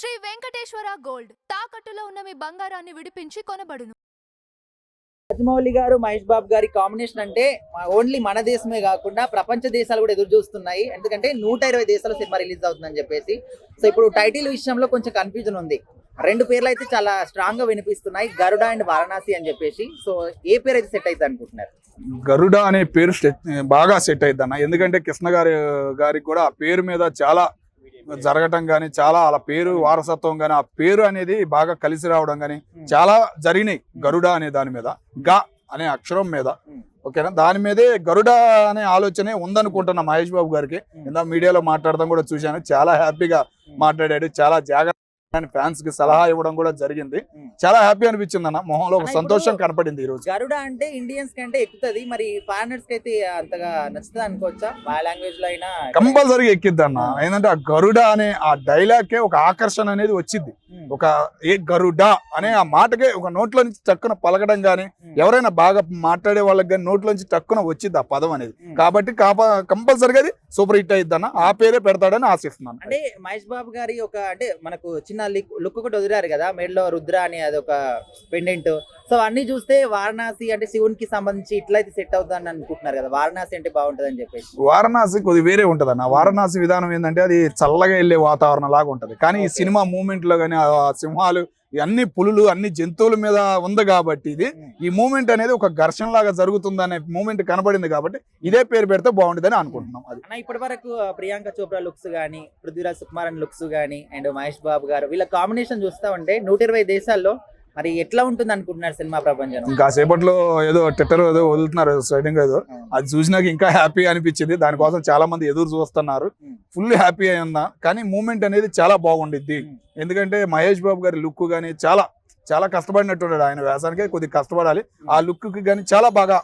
Shri Venkateswara gold. తాకట్టులో ఉన్న మీ బంగారాన్ని విడిపించి కొనబడును. రాజమౌళి గారు మహేష్ బాబు గారి కాంబినేషన్ అంటే ఓన్లీ మన దేశమే కాకుండా ప్రపంచ దేశాలు కూడా ఎదురు చూస్తున్నాయి ఎందుకంటే నూట ఇరవై దేశాల సినిమా రిలీజ్ అవుతుందని చెప్పేసి. సో ఇప్పుడు టైటిల్ విషయంలో కొంచెం కన్ఫ్యూజన్ ఉంది. రెండు పేర్లు అయితే చాలా స్ట్రాంగ్గా వినిపిస్తున్నాయి. గరుడ అండ్ వారణాసి అని చెప్పేసి. సో ఏ పేరు అయితే సెట్ అవుతుంది అనుకుంటున్నారు? గరుడ అనే పేరు బాగా సెట్ అన్న ఎందుకంటే కృష్ణ గారి గారికి కూడా ఆ పేరు మీద చాలా జరగటం కానీ చాలా అలా పేరు వారసత్వం కానీ ఆ పేరు అనేది బాగా కలిసి రావడం కానీ చాలా జరిగినాయి. గరుడ అనే దాని మీద గా అనే అక్షరం మీద. ఓకేనా? దాని మీదే గరుడ అనే ఆలోచనే ఉందనుకుంటున్నా మహేష్ బాబు గారికి. ఇందా మీడియాలో మాట్లాడడం కూడా చూశాను. చాలా హ్యాపీగా మాట్లాడాడు. చాలా జాగ్రత్త ఫ్యాన్స్కి సలహా ఇవ్వడం కూడా జరిగింది. చాలా హ్యాపీ అనిపించింది అన్న మొహంలో ఒక సంతోషం కనపడింది ఈ రోజు. గరుడ అంటే ఇండియన్స్ కంటే ఎక్కుతుంది. మరి ఫారినర్స్కి అయితే అంతగా నచ్చుతుంది అనుకోవచ్చా? మా లాంగ్వేజ్లో అయినా కంపల్సరీగా ఎక్కిద్ది అన్న ఏంటంటే ఆ గరుడ అనే ఆ డైలాగ్ కే ఒక ఆకర్షణ అనేది వచ్చింది ఒక ఏ గరుడ అనే ఆ మాటకే ఒక నోట్లో నుంచి టక్కున పలకడం గానీ ఎవరైనా బాగా మాట్లాడే వాళ్ళకి కానీ నోట్లో నుంచి టక్కున వచ్చింది ఆ పదం అనేది. కాబట్టి కాప కంపల్సరీగా అది సూపర్ హిట్ అయ్యిద్ది అన్న ఆ పేరే పెడతాడని ఆశిస్తున్నాను. అంటే మహేష్ బాబు గారి ఒక అంటే మనకు చిన్న లిక్- లుక్ ఒకటి వదిలారు కదా మెడలో రుద్ర అని అదొక పెండెంట్ సో అన్ని చూస్తే వారణాసి అంటే శివునికి సంబంధించి ఇట్లయితే సెట్ అవుతుందని అనుకుంటున్నారు కదా వారణాసి అంటే బాగుంటది అని చెప్పేసి. వారణాసి కొద్ది వేరే ఉంటది అన్న వారణాసి విధానం ఏంటంటే అది చల్లగా వెళ్ళే వాతావరణం లాగా ఉంటది. కానీ ఈ. సినిమా మూమెంట్లో కానీ సింహాలు అన్ని పులులు అన్ని జంతువుల మీద ఉంది కాబట్టి ఇది. ఈ మూమెంట్ అనేది ఒక ఘర్షణ లాగా జరుగుతుంది అనే మూమెంట్ కనబడింది కాబట్టి ఇదే పేరు పెడితే బాగుంటుందని అనుకుంటున్నాం అది. ఇప్పటి వరకు ప్రియాంక చోప్రా లుక్స్ గానీ పృథ్వీరాజ్ సుకుమారన్ లుక్స్ గానీ అండ్ మహేష్ బాబు గారు వీళ్ళ కాంబినేషన్ చూస్తా ఉంటే నూట ఇరవై దేశాల్లో మరి ఎట్లా ఉంటుంది అనుకుంటున్నారు సినిమా ప్రపంచం ఇంకా సేపట్లో ఏదో ట్విట్టర్ ఏదో వదులుతున్నారు స్ట్రైటింగ్ ఏదో. అది చూసినాక ఇంకా హ్యాపీ అనిపించింది. దానికోసం చాలా మంది ఎదురు చూస్తున్నారు. ఫుల్ హ్యాపీ అయిందా కానీ మూమెంట్ అనేది చాలా బాగుండిద్ది. ఎందుకంటే మహేష్ బాబు గారి లుక్ కానీ చాలా చాలా కష్టపడినట్టున్నాడు ఆయన వ్యాసానికే కొద్దిగా కష్టపడాలి. ఆ లుక్కి కానీ చాలా బాగా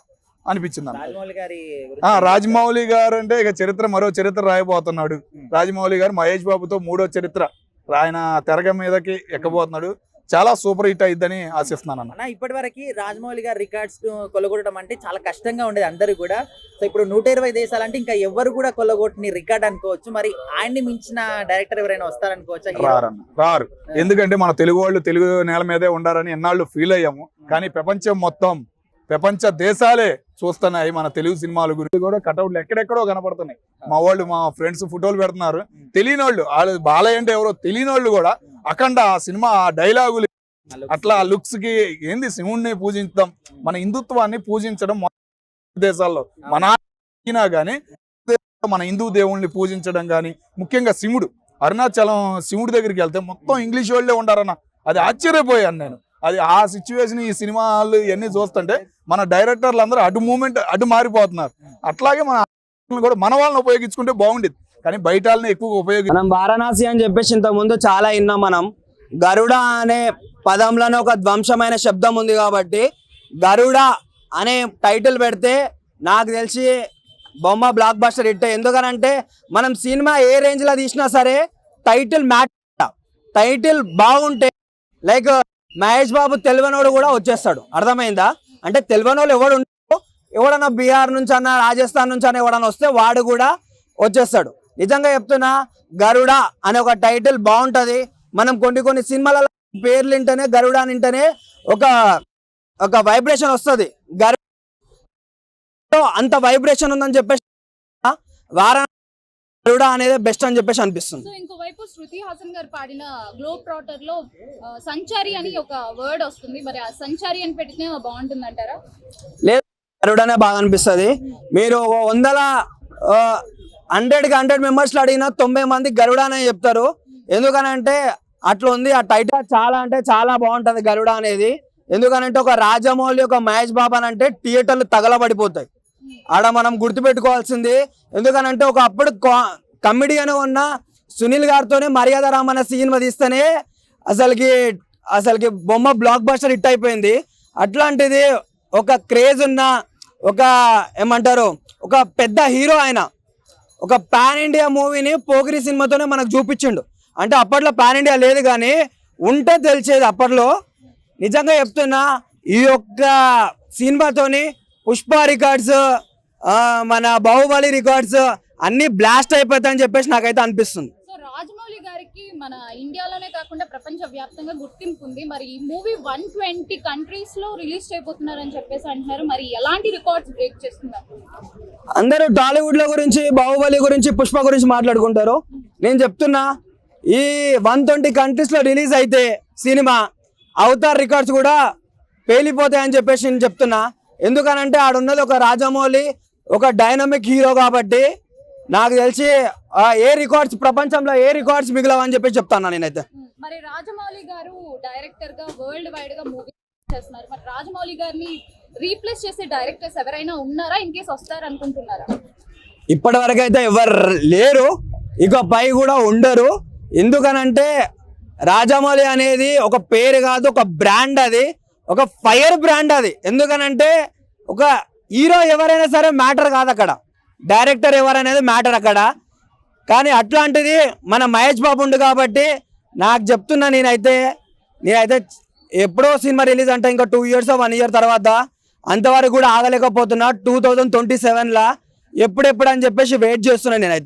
అనిపించింది. రాజమౌళి గారి ఆ రాజమౌళి గారు అంటే ఇక చరిత్ర మరో చరిత్ర రాయబోతున్నాడు. రాజమౌళి గారు మహేష్ బాబుతో మూడో చరిత్ర. ఆయన తెరగ మీదకి ఎక్కబోతున్నాడు. చాలా సూపర్ హిట్ అయిద్దని ఆశిస్తున్నాను అన్న ఇప్పటి వరకు రాజమౌళి గారి రికార్డ్స్ కొలగొట్టడం అంటే చాలా కష్టంగా ఉండేది అందరు కూడా. సో ఇప్పుడు నూట ఇరవై దేశాలంటే ఇంకా ఎవరు కూడా కొల్లగొట్టని రికార్డ్ అనుకోవచ్చు. మరి ఆయన్ని మించిన డైరెక్టర్ ఎవరైనా వస్తారనుకోవచ్చా? రారన్న. రారు. ఎందుకంటే మన తెలుగు వాళ్ళు తెలుగు నేల మీదే ఉండాలని ఎన్నాళ్ళు ఫీల్ అయ్యాము. కానీ ప్రపంచం మొత్తం ప్రపంచ దేశాలే చూస్తున్నాయి మన తెలుగు సినిమాల గురించి కూడా కటౌట్లు ఎక్కడెక్కడో కనపడుతున్నాయి. మా వాళ్ళు మా ఫ్రెండ్స్ ఫోటోలు పెడుతున్నారు. తెలియని వాళ్ళు వాళ్ళు బాలయ్య అంటే ఎవరో తెలియని వాళ్ళు కూడా అఖండ ఆ సినిమా డైలాగులు. అట్లా లుక్స్కి. ఏంది శివుణ్ణి పూజించడం మన హిందుత్వాన్ని పూజించడం దేశాల్లో. మన అయినా గానీ మన హిందూ దేవుణ్ణి పూజించడం గానీ ముఖ్యంగా శివుడు. అరుణాచలం శివుడి దగ్గరికి వెళ్తే మొత్తం ఇంగ్లీష్ వాళ్ళే ఉండారన్న. అది ఆశ్చర్యపోయాను నేను. అది ఆ సిచ్యువేషన్ ఈ సినిమాలు ఇవన్నీ చూస్తుంటే మన డైరెక్టర్లు అందరూ అటు మూమెంట్ అటు మారిపోతున్నారు. అట్లాగే మన కూడా మన వాళ్ళని ఉపయోగించుకుంటే బాగుండేది. కానీ బయట ఎక్కువ ఉపయోగి మనం వారణాసి అని చెప్పేసి ఇంత ముందు చాలా విన్నాం మనం. గరుడ అనే పదంలోనే ఒక ధ్వంసమైన శబ్దం ఉంది కాబట్టి గరుడ అనే టైటిల్ పెడితే నాకు తెలిసి బొమ్మ బ్లాక్ బస్టర్ హిట్. ఎందుకనంటే మనం సినిమా ఏ రేంజ్లో తీసినా సరే టైటిల్ మ్యాట్ టైటిల్ బాగుంటే లైక్ మహేష్ బాబు తెలివనోడు కూడా వచ్చేస్తాడు. అర్థమైందా? అంటే తెలివనోళ్ళు ఎవడు ఉండరు ఎవడన్నా బీహార్ నుంచి అన్న రాజస్థాన్ నుంచి అన్న ఎవడన్నా వస్తే వాడు కూడా వచ్చేస్తాడు. నిజంగా చెప్తున్నా గరుడ అనే ఒక టైటిల్ బాగుంటది. మనం కొన్ని కొన్ని సినిమాల పేర్లు వింటేనే గరుడ అని వింటేనే ఒక ఒక వైబ్రేషన్ వస్తుంది. గరుడ అంత వైబ్రేషన్ ఉందని చెప్పేసి వారా గరుడ అనేది బెస్ట్ అని చెప్పేసి అనిపిస్తుంది. సో ఇంకోవైపు శృతి హాసన్ గారు పాడిన గ్లోబ్ ట్రాటర్లో సంచారి అని ఒక వర్డ్ వస్తుంది. మరి ఆ సంచారి అని పెట్టితే బాగుంటుంది అంటారా గరుడనే బాగా అనిపిస్తుంది. మీరు వందల హండ్రెడ్కి హండ్రెడ్ మెంబర్స్లో అడిగిన తొంభై మంది గరుడ అనే చెప్తారు. ఎందుకనంటే అట్లా ఉంది ఆ టైటిల్ చాలా అంటే చాలా బాగుంటుంది గరుడ అనేది. ఎందుకనంటే ఒక రాజమౌళి ఒక మహేష్ బాబు అని అంటే థియేటర్లు తగలబడిపోతాయి. ఆడ మనం గుర్తుపెట్టుకోవాల్సింది ఎందుకనంటే ఒక అప్పుడు కమెడియన్ ఉన్న సునీల్ గారితోనే మర్యాద రామన్న సినిమా తీస్తేనే అసలుకి అసలుకి బొమ్మ బ్లాక్ బస్టర్ హిట్ అయిపోయింది. అట్లాంటిది ఒక క్రేజ్ ఉన్న ఒక ఏమంటారు ఒక పెద్ద హీరో ఆయన ఒక పాన్ ఇండియా మూవీని పోగిరి సినిమాతోనే మనకు చూపించిండు. అంటే అప్పట్లో పాన్ ఇండియా లేదు కానీ ఉంటే తెలిసేది అప్పట్లో. నిజంగా చెప్తున్నా ఈ యొక్క సినిమాతోని పుష్ప రికార్డ్స్ మన బాహుబలి రికార్డ్స్ అన్నీ బ్లాస్ట్ అయిపోతాయని చెప్పేసి నాకైతే అనిపిస్తుంది. రాజమౌళి గారికి మన ఇండియాలోనే కాకుండా ప్రపంచ వ్యాప్తంగా గుర్తింపు ఉంది. మరి ఈ మూవీ వన్ ట్వంటీ కంట్రీస్లో రిలీజ్ చేయబోతున్నారని చెప్పేసి అంటున్నారు. మరి ఎలాంటి రికార్డ్స్ బ్రేక్ చేస్తున్నారు? అందరూ టాలీవుడ్లో గురించి బాహుబలి గురించి పుష్ప గురించి మాట్లాడుకుంటారు. నేను చెప్తున్నా ఈ వన్ ట్వంటీ కంట్రీస్లో రిలీజ్ అయితే సినిమా అవతార్ రికార్డ్స్ కూడా పేలిపోతాయని చెప్పేసి నేను చెప్తున్నా. ఎందుకనంటే ఆడున్నది ఒక రాజమౌళి ఒక డైనమిక్ హీరో కాబట్టి నాకు తెలిసి ఆ, ఏ రికార్డ్స్ ప్రపంచంలో ఏ రికార్డ్స్ మిగిలవని చెప్పేసి చెప్తాను నేనైతే. మరి రాజమౌళి గారు డైరెక్టర్గా వరల్డ్ వైడ్గా మూవీ చేస్తున్నారు. మరి రాజమౌళి గారిని రీప్లేస్ చేసే డైరెక్టర్స్ ఎవరైనా ఉన్నారా? ఇన్ కేస్ వస్తారనుకుంటున్నారా? ఇప్పటి వరకు అయితే ఎవరు లేరు. ఇక పై కూడా ఉండరు. ఎందుకనంటే రాజమౌళి అనేది ఒక పేరు కాదు ఒక బ్రాండ్ అది. ఒక ఫైర్ బ్రాండ్ అది. ఎందుకనంటే ఒక హీరో ఎవరైనా సరే మ్యాటర్ కాదు అక్కడ. డైరెక్టర్ ఎవరనేది మ్యాటర్ అక్కడ. కానీ అట్లాంటిది మన మహేష్ బాబు ఉండు కాబట్టి నాకు చెప్తున్నా నేనైతే నేనైతే ఎప్పుడో సినిమా రిలీజ్ అంటే ఇంకా టూ ఇయర్స్ వన్ ఇయర్ తర్వాత అంతవరకు కూడా ఆగలేకపోతున్నా. టూ థౌజండ్ ట్వంటీ సెవెన్లో ఎప్పుడెప్పుడు అని చెప్పేసి వెయిట్ చేస్తున్నాను నేనైతే.